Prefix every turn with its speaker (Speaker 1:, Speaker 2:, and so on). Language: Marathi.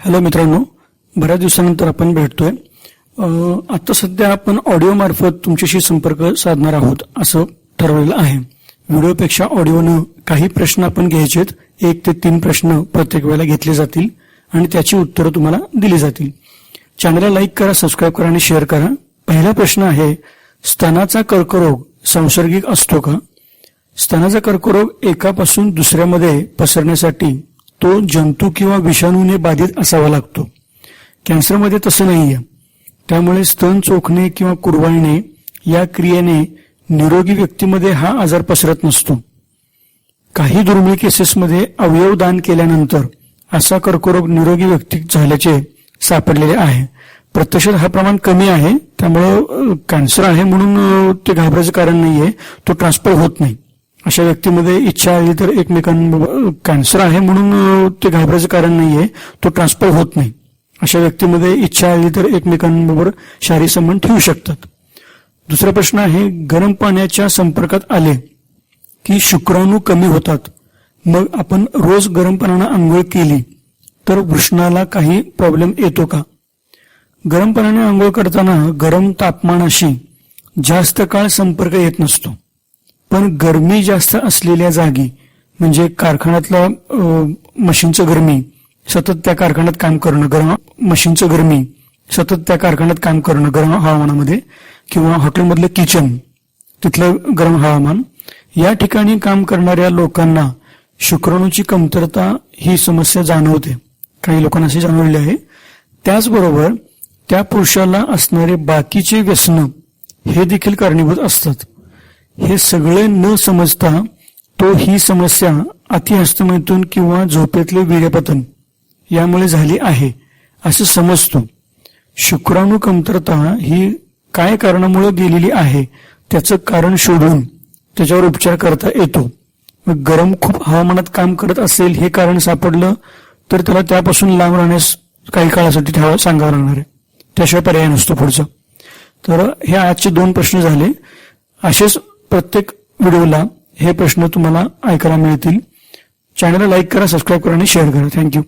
Speaker 1: हॅलो मित्रांनो बऱ्याच दिवसानंतर आपण भेटतोय. आता सध्या आपण ऑडिओ मार्फत तुमच्याशी संपर्क साधणार आहोत असं ठरवलेलं आहे. व्हिडिओपेक्षा ऑडिओनं काही प्रश्न आपण घ्यायचेत. एक ते तीन प्रश्न प्रत्येक वेळेला घेतले जातील आणि त्याची उत्तरं तुम्हाला दिली जातील. चॅनलला लाईक करा सबस्क्राईब करा आणि शेअर करा. पहिला प्रश्न आहे स्तनाचा कर्करोग संसर्गिक असतो का? स्तनाचा कर्करोग एकापासून दुसऱ्यामध्ये पसरण्यासाठी तो जंतू किंवा विषाणूने बाधित असावा लागतो. कॅन्सरमध्ये तसं नाहीये. त्यामुळे स्तन चोखणे किंवा कुरवाळणे या क्रियेने निरोगी व्यक्तीमध्ये हा आजार पसरत नसतो. काही दुर्मिळ केसेसमध्ये अवयव दान केल्यानंतर असा कर्करोग निरोगी व्यक्ती झाल्याचे सापडलेले आहे. प्रत्यक्षात हा प्रमाण कमी आहे. त्यामुळं कॅन्सर आहे म्हणून ते घाबरायचं कारण नाहीये. तो ट्रान्सफर होत नाही. अशा व्यक्तीमध्ये इच्छा आली तर एकमेकांबरोबर कॅन्सर आहे म्हणून ते घाबरायचं कारण नाहीये. तो ट्रान्सफर होत नाही. अशा व्यक्तीमध्ये इच्छा आली तर एकमेकांबरोबर शारीरिक संबंध ठेवू शकतात. दुसरा प्रश्न आहे गरम पाण्याच्या संपर्कात आले की शुक्राणू कमी होतात. मग आपण रोज गरम पाण्यानं आंघोळ केली तर वृषणाला काही प्रॉब्लेम येतो का? गरम पाण्याने आंघोळ करताना गरम तापमानाशी जास्त काळ संपर्क येत नसतो. पण गरमी जास्त असलेल्या जागी म्हणजे कारखान्यातला मशीनचं गरमी सतत त्या कारखान्यात काम करणं गरम मशीनचं गरमी सतत त्या कारखान्यात काम करणं गरम हवामानामध्ये किंवा हॉटेलमधलं किचन तिथलं गरम हवामान या ठिकाणी काम करणाऱ्या लोकांना शुक्राणूची कमतरता ही समस्या जाणवते. काही लोकांना अशी जाणवले आहे. त्याचबरोबर त्या पुरुषाला असणारे बाकीचे व्यसन हे देखील कारणीभूत असतात. हे सगळे न समजता तो ही समस्या अतिहस्तमेतून किंवा झोपेतले वीर्यपतन यामुळे झाली आहे असं समजतो. शुक्राणू कमतरता ही काय कारणामुळे गेलेली आहे त्याचं कारण शोधून त्याच्यावर उपचार करता येतो. गरम खूप हवामानात काम करत असेल हे कारण सापडलं तर त्याला त्यापासून लांब राहण्यास काही काळासाठी ठेवा सांगावं लागणार आहे. त्याशिवाय पर्याय नसतो पुढचा. तर हे आजचे दोन प्रश्न झाले. असेच प्रत्येक व्हिडिओला हे प्रश्न तुम्हाला ऐकायला मिळतील. चॅनलला लाईक करा सबस्क्राईब करा आणि शेअर करा. थँक्यू